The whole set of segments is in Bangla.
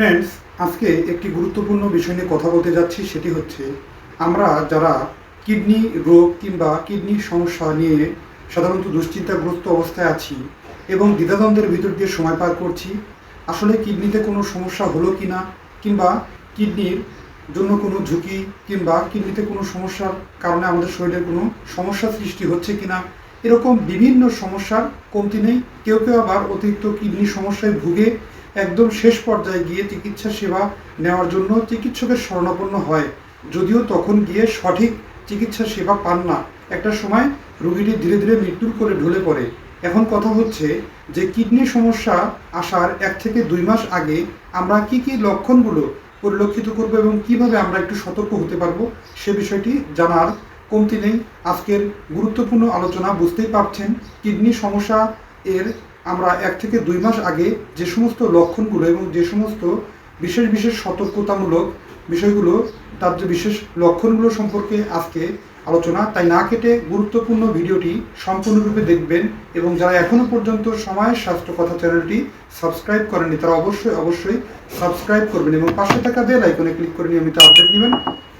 ফ্রেন্ডস আজকে একটি গুরুত্বপূর্ণ বিষয় নিয়ে কথা বলতে যাচ্ছি, সেটি হচ্ছে আমরা যারা কিডনি রোগ কিংবা কিডনির সমস্যা নিয়ে সাধারণত দুশ্চিন্তাগ্রস্ত অবস্থায় আছি এবং দ্বিধাদ্বন্দ্বের ভিতর দিয়ে সময় পার করছি, আসলে কিডনিতে কোনো সমস্যা হলো কি না কিংবা কিডনির জন্য কোনো ঝুঁকি কিংবা কিডনিতে কোনো সমস্যার কারণে আমাদের শরীরে কোনো সমস্যা সৃষ্টি হচ্ছে কি না এরকম বিভিন্ন সমস্যার কমতি নেই। কেউ কেউ আবার অতিরিক্ত কিডনি সমস্যায় ভুগে একদম শেষ পর্যায়ে গিয়ে চিকিৎসা সেবা নেওয়ার জন্য চিকিৎসকের শরণাপন্ন হয়। যদিও তখন গিয়ে সঠিক চিকিৎসা সেবা পান না। একটা সময় রোগীটি ধীরে ধীরে মৃত্যুর করে ঢলে পড়ে। এখন কথা হচ্ছে যে কিডনি সমস্যা আসার এক থেকে দুই মাস আগে আমরা কি কি লক্ষণগুলো পরিলক্ষিত করব এবং কীভাবে আমরা একটু সতর্ক হতে পারব সে বিষয়টি জানার কমতি নেই। আজকের গুরুত্বপূর্ণ আলোচনা বুঝতেই পারছেন কিডনি সমস্যা এর আমরা এক থেকে দুই মাস আগে যে সমস্ত লক্ষণগুলো এবং যে সমস্ত বিশেষ বিশেষ সতর্কতামূলক বিষয়গুলো, তার যে বিশেষ লক্ষণগুলো সম্পর্কে আজকে আলোচনা, তাই না কেটে গুরুত্বপূর্ণ ভিডিওটি সম্পূর্ণরূপে দেখবেন এবং যারা এখনও পর্যন্ত সময়ের স্বাস্থ্য কথা চ্যানেলটি সাবস্ক্রাইব করেননি, তারা অবশ্যই অবশ্যই সাবস্ক্রাইব করবেন এবং পাশে থাকা বেল আইকনে ক্লিক করে নিয়মিত আপডেট নেবেন।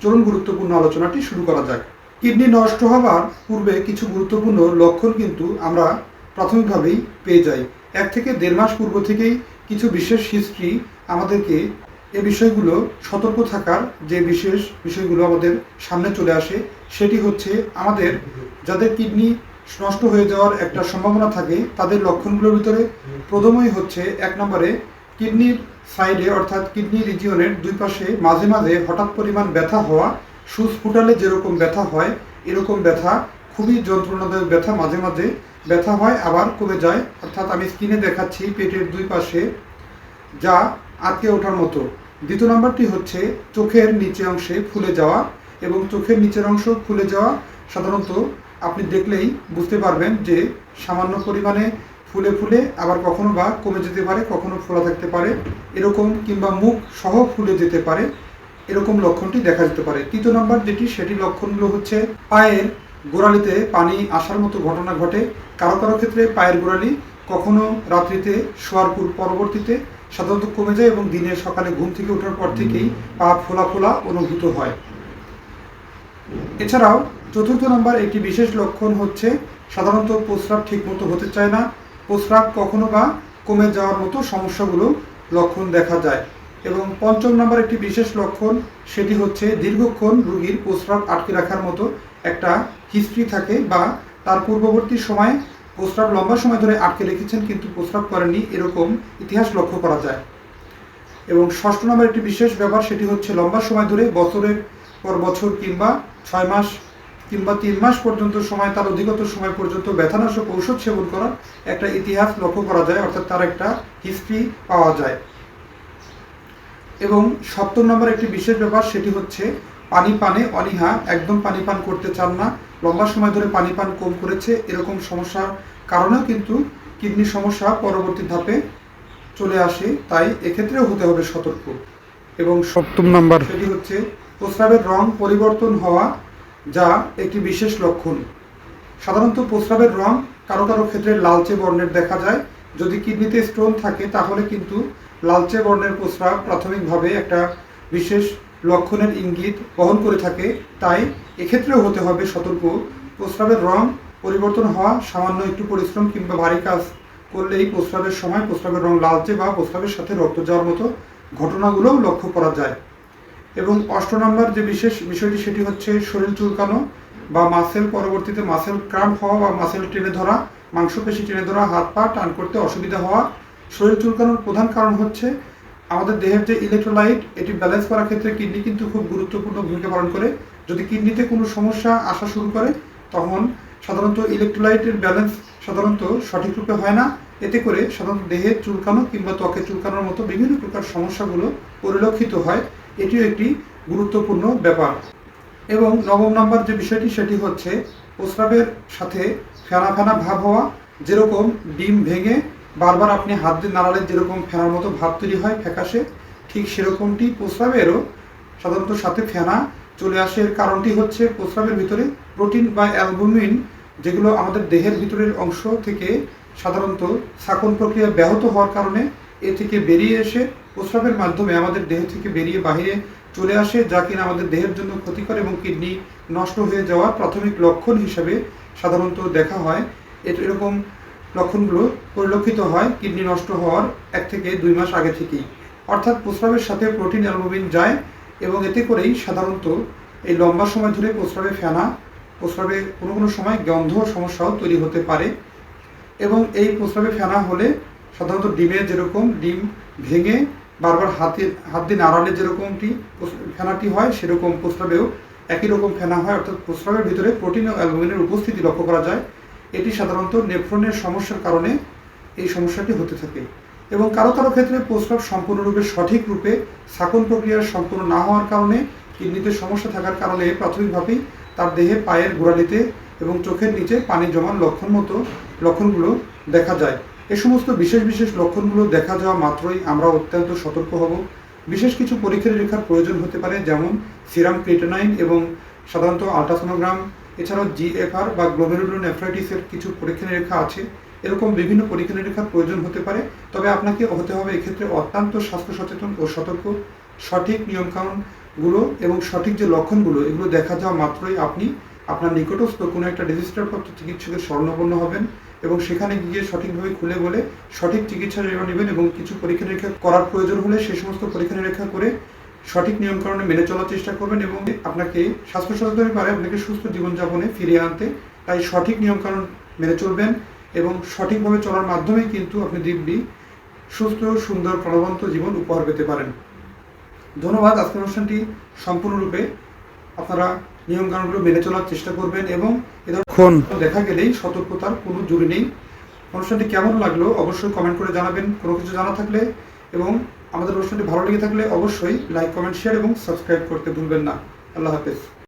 চলুন গুরুত্বপূর্ণ আলোচনাটি শুরু করা যাক। কিডনি নষ্ট হওয়ার পূর্বে কিছু গুরুত্বপূর্ণ লক্ষণ কিন্তু আমরা প্রাথমিকভাবেই পেয়ে যাই এক থেকে দেড় মাস পূর্ব থেকেই কিছু বিশেষ হিস্ট্রি আমাদেরকে এ বিষয়গুলো সতর্ক থাকার যে বিশেষ বিষয়গুলো আমাদের সামনে চলে আসে, সেটি হচ্ছে আমাদের যাদের কিডনি নষ্ট হয়ে যাওয়ার একটা সম্ভাবনা থাকে, তাদের লক্ষণগুলোর ভিতরে প্রথমই হচ্ছে এক নম্বরে কিডনির সাইডে অর্থাৎ কিডনি রিজিয়নের দুই পাশে মাঝে মাঝে হঠাৎ পরিমাণ ব্যথা হওয়া সুচ ফুটালে যেরকম ব্যথা হয়, এরকম ব্যথা খুবই যন্ত্রণাদায়ক ব্যথা, মাঝে মাঝে ব্যথা হয়, আবার কমে যায়। অর্থাৎ আমি স্কিনে দেখাচ্ছি পেটের দুই পাশে যা আটকে ওঠার মতো। দ্বিতীয় নম্বরটি হচ্ছে চোখের নিচে অংশে ফুলে যাওয়া এবং চোখের নিচের অংশ ফুলে যাওয়া সাধারণত আপনি দেখলেই বুঝতে পারবেন যে সামান্য পরিমাণে ফুলে ফুলে আবার কখনো বা কমে যেতে পারে, কখনো ফোলা থাকতে পারে, এরকম কিংবা মুখ সহ ফুলে যেতে পারে, এরকম লক্ষণটি দেখা যেতে পারে। তৃতীয় নম্বর যেটি সেটি লক্ষণগুলো হচ্ছে পায়ের গোড়ালিতে পানি আসার মতো ঘটনা ঘটে। কারও কারও ক্ষেত্রে পায়ের গোড়ালি কখনো রাত্রিতে শোয়ার পূর্ব পরবর্তীতে সাধারণত কমে যায় এবং দিনের সকালে ঘুম থেকে ওঠার পর থেকেই পা ফোলা ফোলা অনুভূত হয়। এছাড়াও চতুর্থ নম্বর একটি বিশেষ লক্ষণ হচ্ছে সাধারণত প্রস্রাব ঠিকমতো হতে চায় না। প্রস্রাব কখনো বা কমে যাওয়ার মতো সমস্যাগুলো লক্ষণ দেখা যায়। এবং পঞ্চম নম্বর একটি বিশেষ লক্ষণ সেটি হচ্ছে দীর্ঘক্ষণ রুগীর প্রস্রাব আটকে রাখার মতো একটা হিস্ট্রি থাকে বা তার পূর্ববর্তী সময় প্রস্রাব লম্বা সময় ধরে আটকে রেখেছেন কিন্তু প্রস্রাব করেননি এরকম ইতিহাস লক্ষ্য করা যায়। এবং ষষ্ঠ নম্বর একটি বিশেষ ব্যাপার সেটি হচ্ছে লম্বা সময় ধরে বছরের পর বছর কিংবা ছয় মাস কিংবা তিন মাস পর্যন্ত সময়, তার অধিকতর সময় পর্যন্ত ব্যথানাশক ঔষধ সেবন করার একটা ইতিহাস লক্ষ্য করা যায়, অর্থাৎ তার একটা হিস্ট্রি পাওয়া যায়। এবং সপ্তম নম্বর একটি বিশেষ ব্যাপার সেটি হচ্ছে পানি পানে অনীহা একদম পানি পান করতে চান না। লম্বা সময় ধরে পানি পান কম করেছে এরকম সমস্যার কারণেও কিন্তু কিডনি সমস্যা পরবর্তী ধাপে চলে আসে তাই এক্ষেত্রেও হতে হবে সতর্ক। এবং সপ্তম নাম্বার। সেটি হচ্ছে প্রস্রাবের রং পরিবর্তন হওয়া যা একটি বিশেষ লক্ষণ। সাধারণত প্রস্রাবের রং কারও কারও ক্ষেত্রে লালচে বর্ণের দেখা যায়। যদি কিডনিতে স্টোন থাকে তাহলে কিন্তু লালচে বর্ণের প্রস্রাব প্রাথমিকভাবে একটা বিশেষ লক্ষণের ইঙ্গিত বহন করে থাকে, তাই এক্ষেত্রেও হতে হবে সতর্ক। প্রস্রাবের রং পরিবর্তন হওয়া সামান্য একটু পরিশ্রম কিংবা ভারী কাজ করলেই প্রস্রাবের সময় প্রস্রাবের রং লালচে বা প্রস্রাবের সাথে রক্ত যাওয়ার মতো ঘটনাগুলোও লক্ষ্য করা যায়। এবং অষ্ট নম্বর যে বিশেষ বিষয়টি, সেটি হচ্ছে শরীর চুলকানো বা মাসেল পরবর্তীতে মাসেল ক্রাম্প হওয়া বা মাসেল টেনে ধরা, মাংসপেশি টেনে ধরা, হাত পা টান করতে অসুবিধা হওয়া। শরীর চুলকানোর প্রধান কারণ হচ্ছে আমাদের দেহের যে ইলেকট্রোলাইট এটি ব্যালেন্স করার ক্ষেত্রে কিডনি কিন্তু খুব গুরুত্বপূর্ণ ভূমিকা পালন করে। যদি কিডনিতে কোনো সমস্যা আসা শুরু করে, তখন সাধারণত ইলেকট্রোলাইটের ব্যালেন্স সাধারণত সঠিক রূপে হয় না। এতে করে সাধারণত দেহের চুলকানো কিংবা ত্বকে চুলকানোর মতো বিভিন্ন প্রকার সমস্যাগুলো পরিলক্ষিত হয়। এটিও একটি গুরুত্বপূর্ণ ব্যাপার। এবং নবম নম্বর যে বিষয়টি, সেটি হচ্ছে প্রস্রাবের সাথে ফেনা ফেনা ভাব হওয়া, যেরকম ডিম ভেঙে বারবার আপনি হাত দিয়ে নাড়ালে যেরকম ফেনার মতো ভাব তৈরি হয়, ফ্যাকাশে, ঠিক সেরকমটি প্রস্রাবেরও সাধারণত সাথে ফেনা চলে আসে। এর কারণটি হচ্ছে প্রস্রাবের ভিতরে প্রোটিন বা অ্যালবুমিন, যেগুলো আমাদের দেহের ভিতরের অংশ থেকে সাধারণত শাকন প্রক্রিয়া ব্যাহত হওয়ার কারণে এ থেকে বেরিয়ে এসে প্রস্রাবের মাধ্যমে আমাদের দেহ থেকে বেরিয়ে বাহিরে চলে আসে, যা কিনা আমাদের দেহের জন্য ক্ষতিকর এবং কিডনি নষ্ট হয়ে যাওয়ার প্রাথমিক লক্ষণ হিসাবে সাধারণত দেখা হয়। এরকম লক্ষণগুলো পরিলক্ষিত হয় কিডনি নষ্ট হওয়ার এক থেকে দুই মাস আগে থেকেই। অর্থাৎ প্রস্রাবের সাথে প্রোটিন অ্যালবুমিন যায় এবং এতে করেই সাধারণত এই লম্বা সময় ধরে প্রস্রাবে ফেনা, প্রস্রাবে কোনো কোনো সময় গন্ধ সমস্যাও তৈরি হতে পারে এবং এই প্রস্রাবে ফেনা হলে সাধারণত ডিমের যেরকম ডিম ভেঙে বারবার হাতে, হাত দিয়ে নাড়ালে যেরকমটি ফেনাটি হয় সেরকম প্রস্রাবেও একই রকম ফেনা হয়। অর্থাৎ প্রস্রাবের ভিতরে প্রোটিন ও অ্যালবুমিনের উপস্থিতি লক্ষ্য করা যায়। এটি সাধারণত নেফ্রনের সমস্যার কারণে এই সমস্যাটি হতে থাকে এবং কারও কারও ক্ষেত্রে প্রস্রাব সম্পূর্ণরূপে সঠিক রূপে শাকন প্রক্রিয়া সম্পূর্ণ না হওয়ার কারণে কিডনিতে সমস্যা থাকার কারণে প্রাথমিকভাবেই তার দেহে পায়ের গোড়ালিতে এবং চোখের নিচে পানি জমার লক্ষণ মতো লক্ষণগুলো দেখা যায়। এ সমস্ত বিশেষ বিশেষ লক্ষণগুলো দেখা যাওয়া মাত্রই আমরা অত্যন্ত সতর্ক হব। বিশেষ কিছু পরীক্ষা নিরীক্ষার প্রয়োজন হতে পারে, যেমন সিরাম ক্রিটেনাইন এবং সাধারণত আলট্রাসোনোগ্রাম এছাড়াও জিএফআর বা গ্লোমেরুলো নেফ্রাইটিসের কিছু পরীক্ষা নিরীক্ষা আছে। এরকম বিভিন্ন পরীক্ষা নিরীক্ষার প্রয়োজন হতে পারে। তবে আপনাকে হতে হবে এক্ষেত্রে অত্যন্ত স্বাস্থ্য সচেতন ও সতর্ক। সঠিক নিয়মকানুনগুলো এবং সঠিক যে লক্ষণগুলো, এগুলো দেখা যাওয়া মাত্রই আপনি আপনার নিকটস্থ কোনো একটা রেজিস্টারপ্রাপ্ত চিকিৎসকের স্বর্ণপন্ন হবেন এবং সেখানে গিয়ে সঠিকভাবে খুলে বলে সঠিক চিকিৎসা নেবেন এবং কিছু পরীক্ষা নিরীক্ষা করার প্রয়োজন হলে সেই সমস্ত পরীক্ষা নিরীক্ষা করে সঠিক নিয়মকানুনে মেনে চলার চেষ্টা করবেন এবং আপনাকে স্বাস্থ্য সচেতন পারে আপনাকে সুস্থ জীবনযাপনে ফিরিয়ে আনতে তাই সঠিক নিয়মকানুন মেনে চলবেন এবং সঠিকভাবে চলার মাধ্যমেই কিন্তু আপনি দিব্যি সুস্থ সুন্দর প্রাণবন্ত জীবন উপহার পেতে পারেন। ধন্যবাদ। আজকের অনুষ্ঠানটি সম্পূর্ণরূপে আপনারা নিয়মকানুনগুলো মেনে চলার চেষ্টা করবেন এবং এদের দেখা গেলেই সতর্কতার কোনো জুড়ি নেই। অনুষ্ঠানটি কেমন লাগল অবশ্যই কমেন্ট করে জানাবেন। কোনো কিছু জানা থাকলে এবং আমাদের অনুষ্ঠানটি ভালো লেগে থাকলে অবশ্যই লাইক কমেন্ট শেয়ার এবং সাবস্ক্রাইব করতে ভুলবেন না। আল্লাহ হাফেজ।